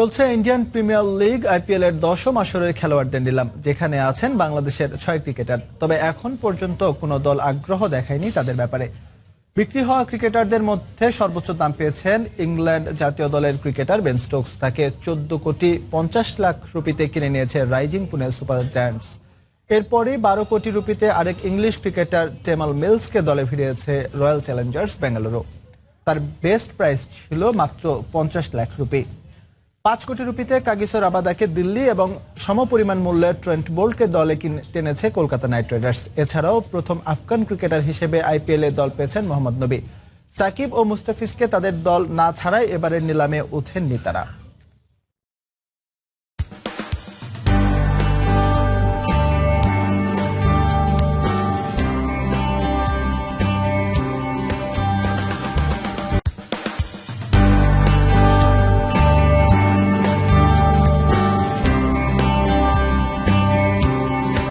চলছে Indian premier league, IPL এর দশম আসরের খেলোয়াড়দের নিলাম, যেখানে আছেন বাংলাদেশের ছয় ক্রিকেটার। তবে এখন পর্যন্ত কোনো দল আগ্রহ দেখায়নি তাদের ব্যাপারে। বিক্রি হওয়া ক্রিকেটারদের মধ্যে সর্বোচ্চ দাম পেয়েছেন ইংল্যান্ড জাতীয় দলের ক্রিকেটার বেন স্টোকস। তাকে চোদ্দ কোটি পঞ্চাশ লাখ রুপিতে কিনে নিয়েছে রাইজিং পুনে সুপার জায়ান্টস। এরপরই বারো কোটি রুপিতে আরেক ইংলিশ ক্রিকেটার টেমাল মিলসকে দলে ফিরিয়েছে রয়্যাল চ্যালেঞ্জার্স, বেঙ্গালুরু। তার বেস্ট প্রাইস ছিল মাত্র পঞ্চাশ লাখ রুপি। পাঁচ কোটি রুপিতে কাগিসর আবাদাকে দিল্লি এবং সমপরিমাণ মূল্যের ট্রেন্ট বোল্টকে দলে টেনেছে কলকাতা নাইট রাইডার্স। এছাড়াও প্রথম আফগান ক্রিকেটার হিসেবে আইপিএল দল পেয়েছেন মোহাম্মদ নবী। সাকিব ও মুস্তাফিজকে তাদের দল না ছাড়াই এবারের নিলামে ওঠেননি তারা।